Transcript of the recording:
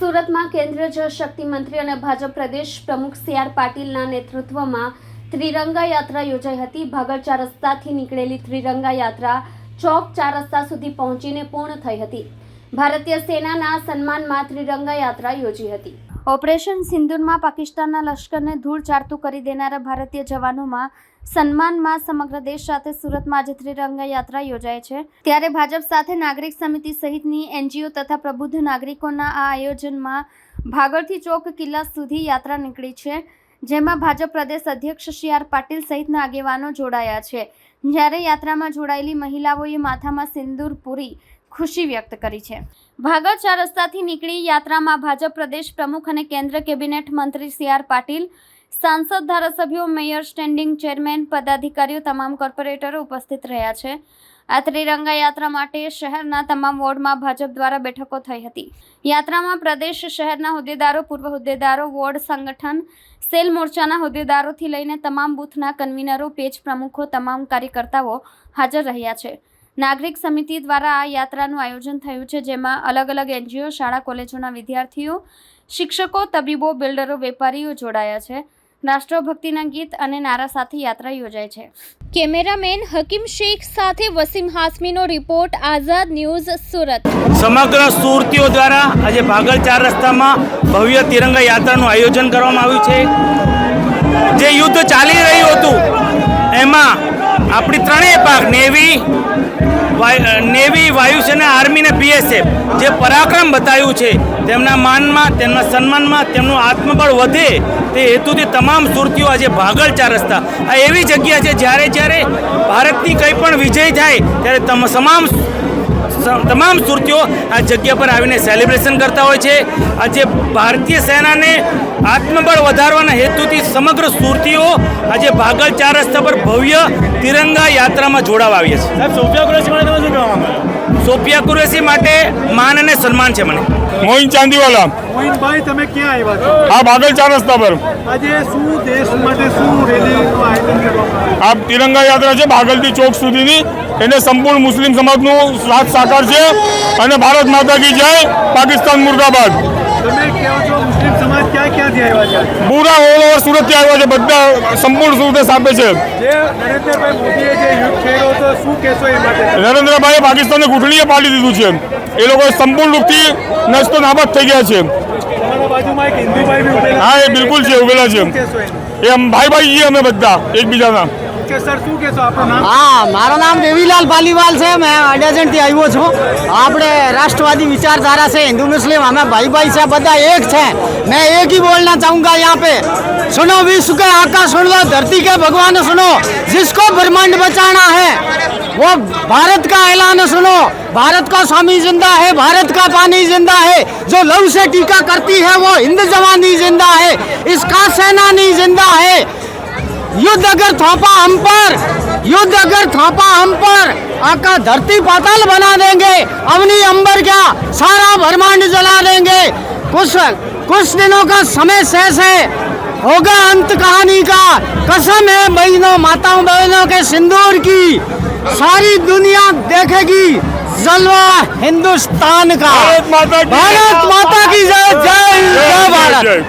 સુરતમાં કેન્દ્રીય જળશક્તિ મંત્રી અને ભાજપ પ્રદેશ પ્રમુખ સી આર પાટીલના નેતૃત્વમાં ત્રિરંગા યાત્રા યોજાઈ હતી. ભાગળ ચાર રસ્તાથી નીકળેલી ત્રિરંગા યાત્રા ચોક ચાર રસ્તા સુધી પહોંચીને પૂર્ણ થઈ હતી. ભારતીય સેનાના સન્માનમાં ત્રિરંગા યાત્રા યોજી હતી. ઓપરેશન સિંદુરમાં પાકિસ્તાનના લશ્કરને ધૂળ ચારતું કરી દેનારા ભારતીય જવાનોમાં સન્માનમાં સમગ્ર દેશ સાથે સુરતમાં આજે ત્રિરંગા યાત્રા યોજાય છે. ત્યારે ભાજપ સાથે નાગરિક સમિતિ સહિતની એનજીઓ તથા પ્રબુદ્ધ નાગરિકોના આ આયોજનમાં ભાગળથી ચોક કિલ્લા સુધી યાત્રા નીકળી છે, જેમાં ભાજપ પ્રદેશ અધ્યક્ષ સી આર પાટીલ સહિતના આગેવાનો જોડાયા છે. જ્યારે યાત્રામાં જોડાયેલી મહિલાઓએ માથામાં સિંદૂર પૂરી ખુશી વ્યક્ત કરી છે. ભાગળ ચાર રસ્તાથી નીકળી યાત્રામાં ભાજપ પ્રદેશ પ્રમુખ અને કેન્દ્ર કેબિનેટ મંત્રી સી આર પાટીલ, સાંસદ ધારાસભ્યો મેયર સ્ટેન્ડિંગ ચેરમેન પદાધિકારીઓ તમામ કોર્પોરેટરો ઉપસ્થિત રહ્યા છે. આ ત્રિરંગા યાત્રા માટે શહેરના તમામ વોર્ડમાં ભાજપ દ્વારા બેઠકો થઈ હતી. યાત્રામાં પ્રદેશ શહેરના હોદ્દેદારો, પૂર્વ હોદ્દેદારો, વોર્ડ સંગઠન, સેલ મોરચાના હોદ્દેદારોથી લઈને તમામ બૂથના કન્વીનરો, પેજ પ્રમુખો, તમામ કાર્યકર્તાઓ હાજર રહ્યા છે. નાગરિક સમિતિ દ્વારા આ યાત્રાનું આયોજન થયું છે જેમાં અલગ અલગ એનજીઓ શાળા કોલેજોના વિદ્યાર્થીઓ શિક્ષકો તબીબો બિલ્ડરો વેપારીઓ જોડાયા છે. રાષ્ટ્રભક્તિના ગીત અને નારા સાથે યાત્રા યોજાય છે. કેમેરામેન હકીમ શેખ સાથે વસીમ હાસમીનો રિપોર્ટ આઝાદ ન્યૂઝ સુરત. સમગ્ર સુરતીઓ દ્વારા આજે ભાગળ ચાર રસ્તામાં ભવ્ય તિરંગા યાત્રાનું આયોજન કરવામાં આવ્યું છે. જે યુદ્ધ ચાલી રહ્યું હતું એમાં આપણી ત્રણેય પાક નેવી નેવી વાયુસેના આર્મી ને બીએસએફ જે પરાક્રમ બતાવ્યું છે, તેમના માનમાં, તેમના સન્માનમાં, તેમનું આત્મબળ વધે તે હેતુથી તમામ સુરતીઓ આજે ભાગળ ચાર રસ્તા. આ એવી જગ્યા છે, જ્યારે જ્યારે ભારતની કંઈ પણ વિજય થાય, ત્યારે તમ, તમામ તમામ સુરતીઓ આ જગ્યા પર આવીને સેલિબ્રેશન કરતા હોય છે. આજે ભારતીય સેનાને આત્મબળ વધારવાના હેતુથી સમગ્ર સુરતીઓ આજે ભાગળ ચાર રસ્તા પર ભવ્ય તિરંગા યાત્રામાં જોડાવા આવ્યા છે સાહેબ સોફિયા કુરેશી માટે તમે શું કહેવા માંગો સોફિયા કુરેશી માટે માન અને સન્માન છે મને. મોહિન ચાંદીવાલા. મોહિનભાઈ તમે ક્યાં આવ્યા છો? આ બાગલ ચાર રસ્તા પર. આજે શું દેશ માટે શું રેલી આયોજન કરવામાં આ તિરંગા યાત્રા છે ભાગલથી ચોક સુધીની. એને સંપૂર્ણ મુસ્લિમ સમાજનું સાથ સાકાર છે અને ભારત માતા કી જય પાકિસ્તાન મુર્દાબાદ. પૂરા ઓલ ઓવર સુરતથી આવ્યા છે બધા સંપૂર્ણ સુરતે સાપે છે. નરેન્દ્રભાઈએ પાકિસ્તાનને ઘૂંટણીએ પાડી દીધું છે. એ લોકો સંપૂર્ણ રૂપથી નસ્તો નાબાદ થઈ ગયા છે. હા એ બિલકુલ છે ઉભેલા છે. એમ એ ભાઈ ભાઈ છીએ અમે બધા એકબીજાના. કે સર શું કહેશો આપણું નામ હા મારું નામ દેવીલાલ પાલીવાલ છે મેં અડાજણથી આવ્યો છું આપણે રાષ્ટ્રવાદી विचारधारा से हिंदू मुस्लिम हमें भाई भाई से બધા एक છે मैं एक ही बोलना चाहूंगा यहाँ पे सुनो विश्व के आका सुन लो धरती के भगवान सुनो जिसको ब्रह्मांड बचाना है वो भारत का ऐलान सुनो भारत का स्वामी जिंदा है भारत का पानी जिंदा है जो लव से टीका करती है वो हिंद जवानी जिंदा है इसका सेनानी जिंदा है युद्ध अगर थोपा हम पर युद्ध अगर थोपा हम पर आका धरती पाताल बना देंगे अवनी अंबर क्या सारा ब्रह्मांड जला देंगे। कुछ कुछ दिनों का समय शेष है होगा अंत कहानी का। कसम है बहनों माताओं बहनों के सिंदूर की सारी दुनिया देखेगी जलवा हिंदुस्तान का। भारत माता की जय जय जय भारत। जय